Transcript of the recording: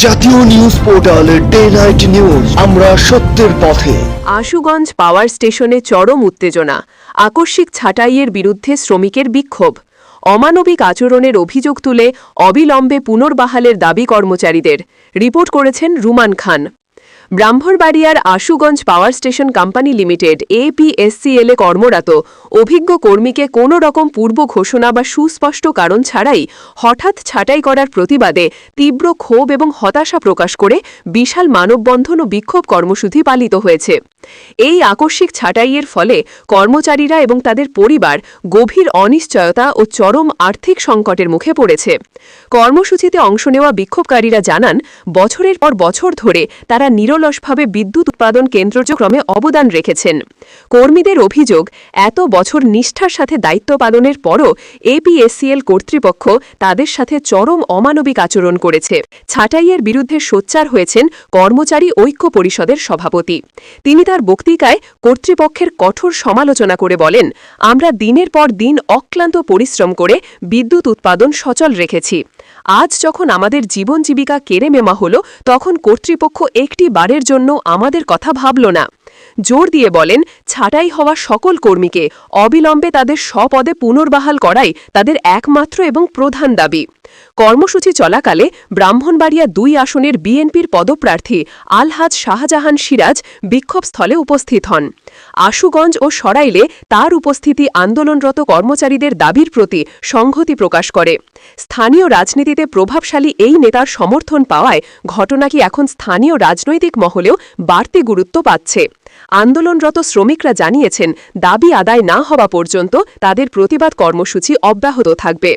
জাতীয় news portal day night news. আমরা সত্যের পথে। আশুগঞ্জ পাওয়ার স্টেশনে চরম উত্তেজনা, আকস্মিক ছাঁটাইয়ের বিরুদ্ধে শ্রমিকের বিক্ষোভ। অমানবিক আচরণের অভিযোগ তুলে অবিলম্বে পুনর্বাহালের দাবি কর্মচারীদের, রিপোর্ট করেছেন রুমান খান। ব্রাহ্মণবাড়িয়ার Ashuganj power station company limited APSCL এ কর্মরত, অভিজ্ঞ কর্মীকে কোনো রকম পূর্ব ঘোষণা বা সুস্পষ্ট কারণ ছাড়াই হঠাৎ ছাঁটাই করার প্রতিবাদে তীব্র ক্ষোভ এবং হতাশা প্রকাশ করে বিশাল মানববন্ধন ও বিক্ষোভ কর্মসূচি পালিত হয়েছে। এই আকস্মিক ছাঁটাইয়ের ফলে কর্মচারীরা এবং তাদের পরিবার গভীর অনিশ্চয়তা ও চরম আর্থিক সংকটের মুখে পড়েছে। কর্মসূচিতে অংশ নেওয়া বিক্ষোভকারীরা জানান, বছরের পর বছর ধরে তারা নিরলসভাবে বিদ্যুৎ উৎপাদন কেন্দ্রক্রমে অবদান রেখেছেন। কর্মীদের অভিযোগ, এত বছর নিষ্ঠার সাথে দায়িত্ব পালনের পরও এপিএসসিএল কর্তৃপক্ষ তাদের সাথে চরম অমানবিক আচরণ করেছে। ছাঁটাইয়ের বিরুদ্ধে সোচ্চার হয়েছেন কর্মচারী ঐক্য পরিষদের সভাপতি। তিনি তার বক্তৃতায় কর্তৃপক্ষের কঠোর সমালোচনা করে বলেন, আমরা দিনের পর দিন অক্লান্ত পরিশ্রম করে বিদ্যুৎ উৎপাদন সচল রেখেছি। আজ যখন আমাদের জীবন জীবিকা কেড়ে মেমা হল, তখন কর্তৃপক্ষ একটি বারের জন্য আমাদের কথা ভাবল না। জোর দিয়ে বলেন, ছাঁটাই হওয়া সকল কর্মীকে অবিলম্বে তাদের স্বপদে পুনর্বহাল করাই তাদের একমাত্র এবং প্রধান দাবি। কর্মসূচি চলাকালে ব্রাহ্মণবাড়িয়া দুই আসনের বিএনপির পদপ্রার্থী আলহাজ শাহজাহান সিরাজ বিক্ষোভস্থলে উপস্থিত হন। আশুগঞ্জ ও সরাইলে তার উপস্থিতি আন্দোলনরত কর্মচারীদের দাবির প্রতি সংহতি প্রকাশ করে। স্থানীয় রাজনীতিতে প্রভাবশালী এই নেতার সমর্থন পাওয়ায় ঘটনাটি এখন স্থানীয় রাজনৈতিক মহলেও বাড়তি গুরুত্ব পাচ্ছে। আন্দোলনরত শ্রমিকরা জানিয়েছেন, দাবি আদায় না হওয়া পর্যন্ত তাদের প্রতিবাদ কর্মসূচি অব্যাহত থাকবে।